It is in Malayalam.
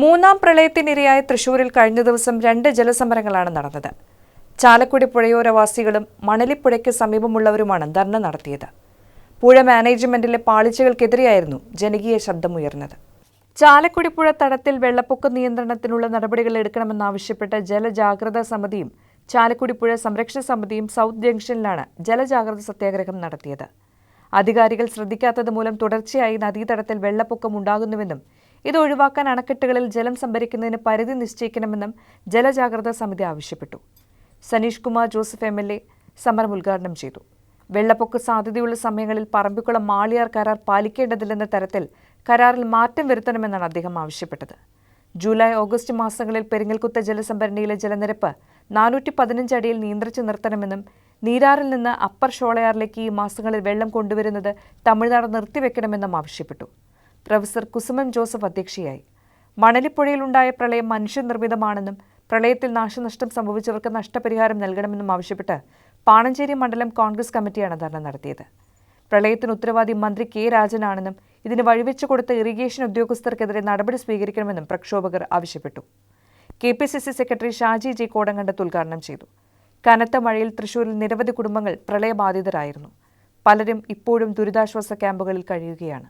മൂന്നാം പ്രളയത്തിനിരയായ തൃശൂരിൽ കഴിഞ്ഞ ദിവസം രണ്ട് ജലസമരങ്ങളാണ് നടന്നത്. ചാലക്കുടി പുഴയോരവാസികളും മണലിപ്പുഴയ്ക്ക് സമീപമുള്ളവരുമാണ് ധർണ നടത്തിയത്. പുഴ മാനേജ്മെന്റിലെ പാളിച്ചകൾക്കെതിരെയായിരുന്നു ജനകീയ ശബ്ദമുയർന്നത്. ചാലക്കുടി പുഴ തടത്തിൽ വെള്ളപ്പൊക്ക നിയന്ത്രണത്തിനുള്ള നടപടികൾ എടുക്കണമെന്നാവശ്യപ്പെട്ട് ജലജാഗ്രതാ സമിതിയും ചാലക്കുടി പുഴ സംരക്ഷണ സമിതിയും സൗത്ത് ജംഗ്ഷനിലാണ് ജലജാഗ്രത സത്യാഗ്രഹം നടത്തിയത്. അധികാരികൾ ശ്രദ്ധിക്കാത്തത് മൂലം തുടർച്ചയായി നദീതടത്തിൽ വെള്ളപ്പൊക്കം ഉണ്ടാകുന്നുവെന്നും ഇത് ഒഴിവാക്കാൻ അണക്കെട്ടുകളിൽ ജലം സംഭരിക്കുന്നതിന് പരിധി നിശ്ചയിക്കണമെന്നും ജലജാഗ്രതാ സമിതി ആവശ്യപ്പെട്ടു. Saneesh Kumar Joseph M L A സമരം ഉദ്ഘാടനം ചെയ്തു. വെള്ളപ്പൊക്ക സാധ്യതയുള്ള സമയങ്ങളിൽ പറമ്പിക്കുളം മാളിയാർ കരാർ പാലിക്കേണ്ടതില്ലെന്ന തരത്തിൽ കരാറിൽ മാറ്റം വരുത്തണമെന്നാണ് അദ്ദേഹം ആവശ്യപ്പെട്ടത്. ജൂലൈ ഓഗസ്റ്റ് മാസങ്ങളിൽ പെരിങ്ങൽകുത്ത ജലസംഭരണിയിലെ ജലനിരപ്പ് നാനൂറ്റി പതിനഞ്ച് അടിയിൽ നിയന്ത്രിച്ചു നിർത്തണമെന്നും നീരാറിൽ നിന്ന് അപ്പർ ഷോളയാറിലേക്ക് ഈ മാസങ്ങളിൽ വെള്ളം കൊണ്ടുവരുന്നത് തമിഴ്നാട് നിർത്തിവെക്കണമെന്നും ആവശ്യപ്പെട്ടു. പ്രൊഫസർ കുസുമം ജോസഫ് അധ്യക്ഷയായി. മണലിപ്പുഴയിലുണ്ടായ പ്രളയം മനുഷ്യനിർമ്മിതമാണെന്നും പ്രളയത്തിൽ നാശനഷ്ടം സംഭവിച്ചവർക്ക് നഷ്ടപരിഹാരം നൽകണമെന്നും ആവശ്യപ്പെട്ട് പാണഞ്ചേരി മണ്ഡലം കോൺഗ്രസ് കമ്മിറ്റിയാണ് ധർണ നടത്തിയത്. പ്രളയത്തിന് ഉത്തരവാദി മന്ത്രി കെ രാജനാണെന്നും ഇതിന് വഴിവെച്ചു കൊടുത്ത ഇറിഗേഷൻ ഉദ്യോഗസ്ഥർക്കെതിരെ നടപടി സ്വീകരിക്കണമെന്നും പ്രക്ഷോഭകർ ആവശ്യപ്പെട്ടു. K P C C secretary Shaji G Kodankandath ഉദ്ഘാടനം ചെയ്തു. കനത്ത മഴയിൽ തൃശൂരിൽ നിരവധി കുടുംബങ്ങൾ പ്രളയബാധിതരായിരുന്നു. പലരും ഇപ്പോഴും ദുരിതാശ്വാസ ക്യാമ്പുകളിൽ കഴിയുകയാണ്.